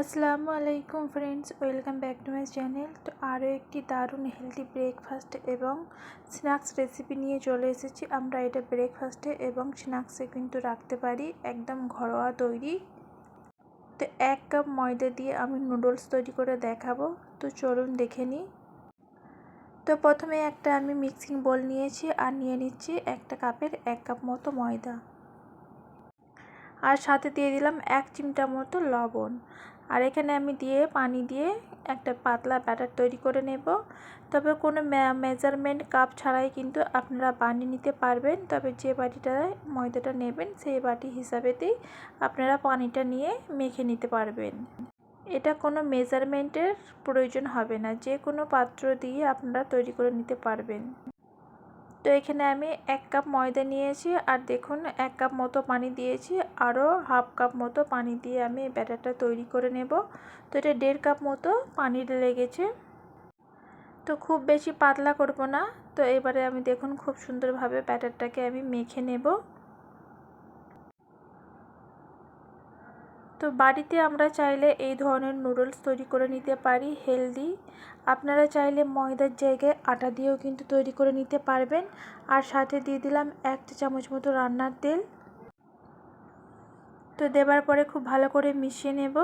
আসসালামু আলাইকুম friends welcome back to my channel তো আরও একটি দারুণ হেলদি ব্রেকফাস্ট এবং স্ন্যাক্স রেসিপি নিয়ে চলে এসেছি। আমরা এটা ব্রেকফাস্টে এবং স্ন্যাক্সে কিন্তু রাখতে পারি, একদম ঘরোয়া তৈরি। তো এক কাপ ময়দা দিয়ে আমি নুডলস তৈরি করে দেখাবো। তো চলুন দেখে নিই। তো প্রথমে একটা আমি মিক্সিং বোল নিয়েছি আর নিয়ে নিচ্ছি একটা কাপের এক কাপ মতো ময়দা। আর সাথে দিয়ে দিলাম এক চিমটা মতো লবণ। আর এখানে আমি দিয়ে পানি দিয়ে একটা পাতলা ব্যাটার তৈরি করে নেব। তবে কোনো মেজারমেন্ট কাপ ছাড়াই কিন্তু আপনারা বানিয়ে নিতে পারবেন। তবে যে বাটিটায় ময়দাটা নেবেন, সেই বাটি হিসাবেতেই আপনারা পানিটা নিয়ে মেখে নিতে পারবেন। এটা কোনো মেজারমেন্টের প্রয়োজন হবে না। যে কোনো পাত্র দিয়ে আপনারা তৈরি করে নিতে পারবেন। তো এখানে আমি এক কাপ ময়দা নিয়েছি আর দেখুন, এক কাপ মতো পানি দিয়েছি। আরও হাফ কাপ মতো পানি দিয়ে আমি ব্যাটারটা তৈরি করে নেব। তো এটা দেড় কাপ মতো পানি লেগেছে। তো খুব বেশি পাতলা করব না। তো এবারে আমি দেখুন, খুব সুন্দরভাবে ব্যাটারটাকে আমি মেখে নেব। তো বাড়িতে আমরা চাইলে এই ধরনের নুডলস তৈরি করে নিতে পারি হেলদি আপনারা চাইলে ময়দার জায়গায় আটা দিয়েও কিন্তু তৈরি করে নিতে পারবেন। আর সাথে দিয়ে দিলাম এক চা চামচ মতো রান্নার তেল। তো দেবার পরে খুব ভালো করে মিশিয়ে নেব।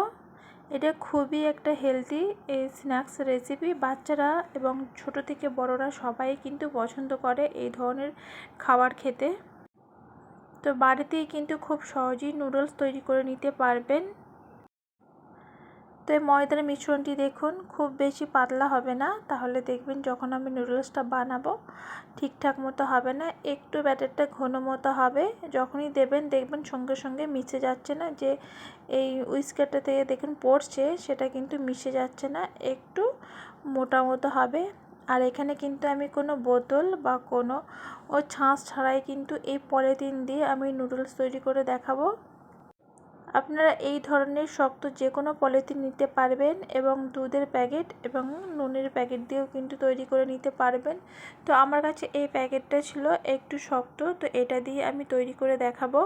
এটা খুবই একটা হেলদি এই স্ন্যাক্স রেসিপি বাচ্চারা এবং ছোট থেকে বড়রা সবাই কিন্তু পছন্দ করে এই ধরনের খাবার খেতে। তো বাড়িতেই কিন্তু খুব সহজেই নুডলস তৈরি করে নিতে পারবেন। তো এই ময়দার মিশ্রণটি দেখুন, খুব বেশি পাতলা হবে না। তাহলে দেখবেন যখন আমি নুডলসটা বানাবো, ঠিকঠাক মতো হবে না। একটু ব্যাটারটা ঘন মতো হবে। যখনই দেবেন, দেখবেন সঙ্গে সঙ্গে মিশে যাচ্ছে না। যে এই উইস্কারটা থেকে দেখুন পড়ছে, সেটা কিন্তু মিশে যাচ্ছে না। একটু মোটা মতো হবে। আর এখানে কিন্তু আমি কোনো বোতল বা কোনো ও ছাঁচ ছাড়াই কিন্তু এই পলিথিন দিয়ে আমি নুডলস তৈরি করে দেখাবো। আপনারা এই ধরনের শক্ত যে কোনো পলিথিন নিতে পারবেন এবং দুধের প্যাকেট এবং নুনের প্যাকেট দিয়েও কিন্তু তৈরি করে নিতে পারবেন। তো আমার কাছে এই প্যাকেটটা ছিল একটু শক্ত, তো এটা দিয়ে আমি তৈরি করে দেখাবো।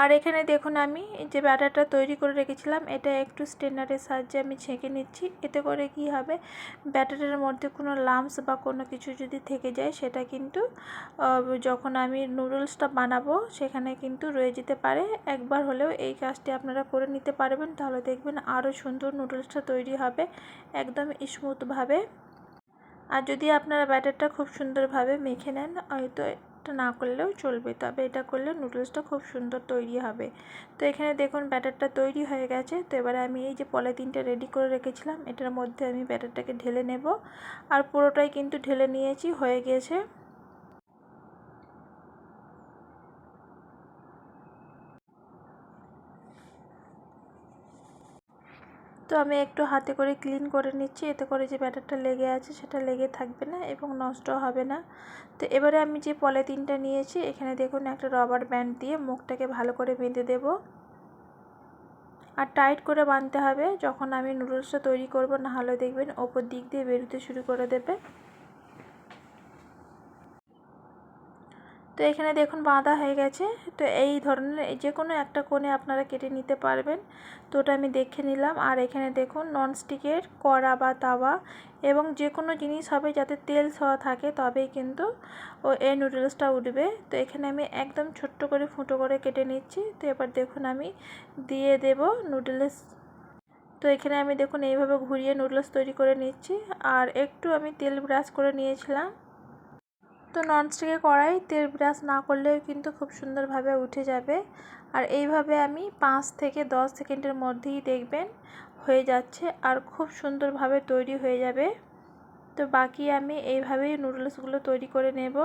আর এখানে দেখুন আমি যে ব্যাটারটা তৈরি করে রেখেছিলাম, এটা একটু স্টেনারের সাহায্যে আমি ছেঁকে নিচ্ছি। এতে করে কি হবে, ব্যাটারের মধ্যে কোনো লামস বা কোনো কিছু যদি থেকে যায়, সেটা কিন্তু যখন আমি নুডলসটা বানাবো, সেখানে কিন্তু রয়ে যেতে পারে। একবার হলেও এই কাজটি আপনারা করে নিতে পারবেন। তাহলে দেখবেন আরও সুন্দর নুডলসটা তৈরি হবে একদম স্মুথভাবে আর যদি আপনারা ব্যাটারটা খুব সুন্দরভাবে মেখে নেন, হয়তো এটা না করলেও চলবে। তবে এটা করলে নুডলসটা খুব সুন্দর তৈরি হবে। তো এখানে দেখুন ব্যাটারটা তৈরি হয়ে গেছে। তো এবারে আমি এই যে পলিথিনটা রেডি করে রেখেছিলাম, এটার মধ্যে আমি ব্যাটারটাকে ঢেলে নেব। আর পুরোটাই কিন্তু ঢেলে নিয়েছি, হয়ে গিয়েছে তো আমি একটু হাতে করে ক্লিন করে নিচ্ছি। এতে করে যে ব্যাটারটা লেগে আছে সেটা লেগে থাকবে না এবং নষ্ট হবে না। তো এবারে আমি যে পলিথিনটা নিয়েছি, এখানে দেখুন একটা রবার ব্যান্ড দিয়ে মুখটাকে ভালো করে বেঁধে দেব। আর টাইট করে বাঁধতে হবে। যখন আমি নুডলসটা তৈরি করব না হলে দেখবেন ওপর দিক দিয়ে বেরোতে শুরু করে দেবে। তো এখানে দেখুন বাঁধা হয়ে গেছে। তো এই ধরনের যে কোনো একটা কোণে আপনারা কেটে নিতে পারবেন। তো ওটা আমি দেখে নিলাম। আর এখানে দেখুন ননস্টিকের কড়া বা তাওয়া এবং যে কোনো জিনিস হবে যাতে তেল ছোঁয়া থাকে তবেই কিন্তু ও এই নুডলসটা উঠবে। তো এখানে আমি একদম ছোট্ট করে ফুটো করে কেটে নিচ্ছি। তো এবার দেখুন আমি দিয়ে দেব নুডলস। তো এখানে আমি দেখুন এইভাবে ঘুরিয়ে নুডলস তৈরি করে নিচ্ছি। আর একটু আমি তেল ব্রাশ করে নিয়েছিলাম। তো ননস্টিকের কড়াই তেল ব্রাশ না করলেও কিন্তু খুব সুন্দরভাবে উঠে যাবে। আর এইভাবে আমি পাঁচ থেকে দশ সেকেন্ডের মধ্যেই দেখবেন হয়ে যাচ্ছে আর খুব সুন্দরভাবে তৈরি হয়ে যাবে। তো বাকি আমি এইভাবেই নুডলসগুলো তৈরি করে নেব।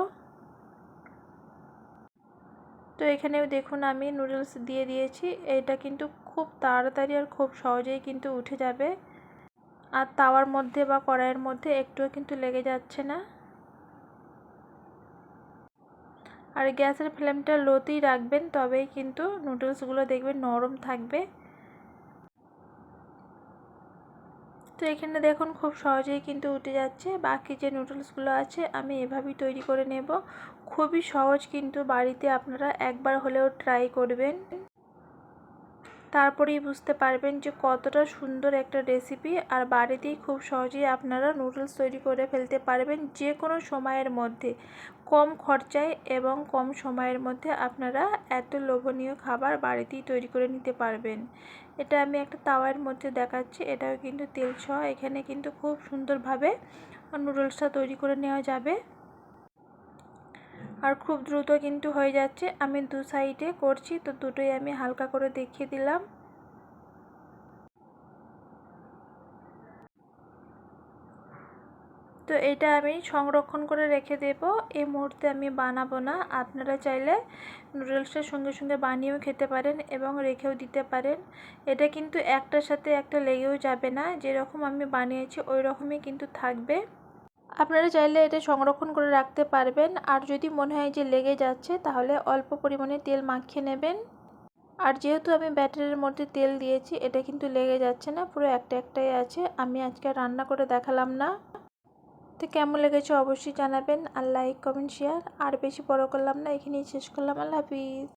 তো এখানেও দেখুন আমি নুডলস দিয়ে দিয়েছি। এটা কিন্তু খুব তাড়াতাড়ি আর খুব সহজেই কিন্তু উঠে যাবে। আর তাওয়ার মধ্যে বা কড়াইয়ের মধ্যে একটুও কিন্তু লেগে যাচ্ছে না। আর গ্যাসের ফ্লেমটা লোতেই রাখবেন, তবেই কিন্তু নুডলসগুলো দেখবেন নরম থাকবে। তো এখানে দেখুন খুব সহজেই কিন্তু উঠে যাচ্ছে। বাকি যে নুডলসগুলো আছে, আমি এভাবেই তৈরি করে নেব। খুবই সহজ কিন্তু বাড়িতে আপনারা একবার হলেও ট্রাই করবেন। তারপরেই বুঝতে পারবেন যে কতটা সুন্দর একটা রেসিপি আর বাড়িতেই খুব সহজেই আপনারা নুডলস তৈরি করে ফেলতে পারবেন যে কোনো সময়ের মধ্যে। কম খরচায় এবং কম সময়ের মধ্যে আপনারা এত লোভনীয় খাবার বাড়িতেই তৈরি করে নিতে পারবেন। এটা আমি একটা তাওয়ার মধ্যে দেখাচ্ছি, এটাও কিন্তু তেল সহ, এখানে কিন্তু খুব সুন্দরভাবে নুডলসটা তৈরি করে নেওয়া যাবে। আর খুব দ্রুত কিন্তু হয়ে যাচ্ছে। আমি দু সাইডে করছি, তো দুটোই আমি হালকা করে দেখিয়ে দিলাম। তো এটা আমি সংরক্ষণ করে রেখে দেব। এই মুহূর্তে আমি বানাবো না। আপনারা চাইলে নুডলসটার সঙ্গে সঙ্গে বানিয়েও খেতে পারেন এবং রেখেও দিতে পারেন। এটা কিন্তু একটার সাথে একটা লেগেও যাবে না। যেরকম আমি বানিয়েছি, ওই রকমই কিন্তু থাকবে। আপনারা চাইলে এটা সংরক্ষণ করে রাখতে পারবেন। আর যদি মনে হয় যে লেগে যাচ্ছে, তাহলে অল্প পরিমাণে তেল মাখিয়ে নেবেন। আর যেহেতু আমি ব্যাটারের মধ্যে তেল দিয়েছি, এটা কিন্তু লেগে যাচ্ছে না, পুরো একটা একটাই আছে। আমি আজকে রান্না করে দেখালাম না। তো কেমন লেগেছে অবশ্যই জানাবেন। আর লাইক কমেন্ট শেয়ার আর বেশি বড় করলাম না, এখানেই শেষ করলাম। আল্লাহ হাফিজ।